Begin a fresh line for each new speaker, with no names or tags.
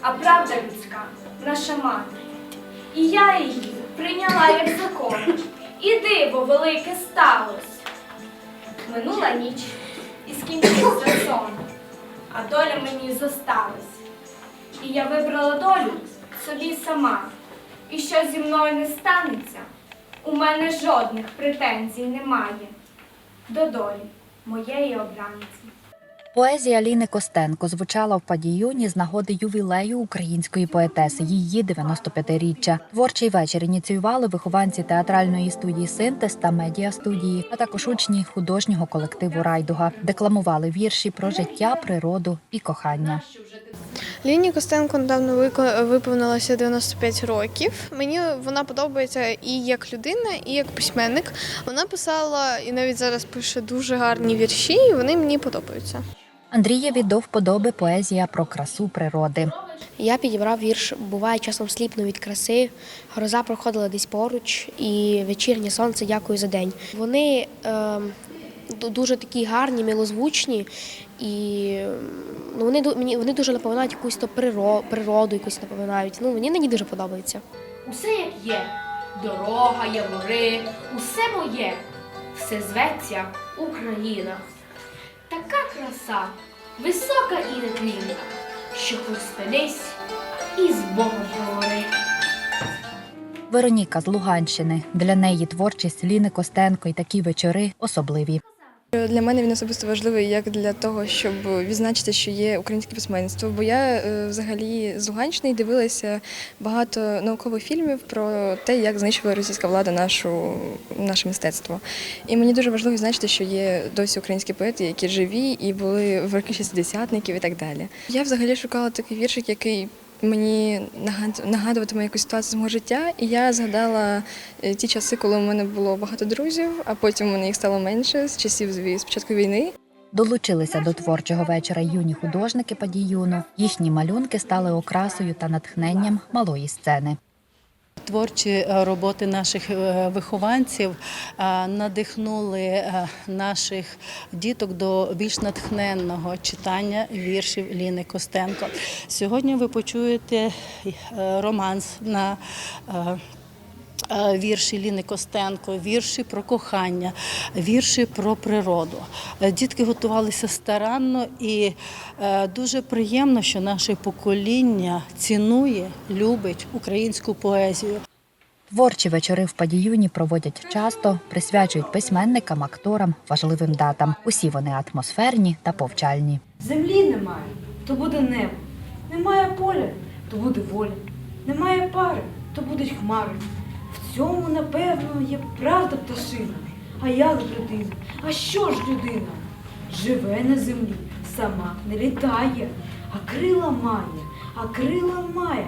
а правда людська наша мати. І я її прийняла як закон, і диво велике сталося. Минула ніч і скінчився сон, а доля мені зосталась. І я вибрала долю собі сама. І що зі мною не станеться, у мене жодних претензій немає до долі моєї обранці.
Поезія Ліни Костенко звучала в падіюні з нагоди ювілею української поетеси, її 95-річчя. Творчий вечір ініціювали вихованці театральної студії Синтез та медіастудії, а також учні художнього колективу Райдуга. Декламували вірші про життя, природу і кохання.
Ліні Костенко недавно вико- виповнилося 95 років. Мені вона подобається і як людина, і як письменник. Вона писала і навіть зараз пише дуже гарні вірші, і вони мені подобаються.
Андрієві до вподоби поезія про красу природи.
Я підібрав вірш Буває часом сліпну від краси. Гроза проходила десь поруч, і вечірнє сонце дякую за день. Вони е, дуже такі гарні, милозвучні, і ну, вони, мені, вони дуже напоминають якусь то природу, якусь напоминають. Ну, мені мені дуже подобається.
Усе як є, дорога, явори, усе моє, все зветься Україна. Така краса, висока і нетлінна, що хоч спинись і з Богом говори.
Вероніка з Луганщини. Для неї творчість Ліни Костенко і такі вечори особливі.
Для мене він особисто важливий як для того, щоб відзначити, що є українське письменство. Бо я е, взагалі з Луганщини дивилася багато наукових фільмів про те, як знищила російська влада нашу, наше мистецтво. І мені дуже важливо відзначити, що є досі українські поети, які живі і були в роки шістдесятників і так далі. Я взагалі шукала такий віршик, який. Мені нагад- нагадуватиме якусь ситуацію з мого життя, і я згадала е, ті часи, коли у мене було багато друзів, а потім мене їх стало менше з часів з початку війни.
Долучилися до творчого вечора юні художники Падіюну. Їхні малюнки стали окрасою та натхненням малої сцени.
Творчі е, роботи наших е, вихованців е, надихнули наших діток до більш натхненного читання віршів Ліни Костенко. Сьогодні ви почуєте романс на Вірші Ліни Костенко, вірші про кохання, вірші про природу. Е, Дітки готувалися старанно і е, дуже приємно, що наше покоління цінує, любить українську поезію.
Творчі вечори в Падіюні проводять часто, присвячують письменникам, акторам, важливим датам. Усі вони атмосферні та повчальні.
Землі немає, то буде небо. Немає поля, то буде воля. Немає пари, то будуть хмари. Напевно, є правда пташина. А як людина? А що ж людина? Живе на землі, сама не літає, а крила має, а крила має,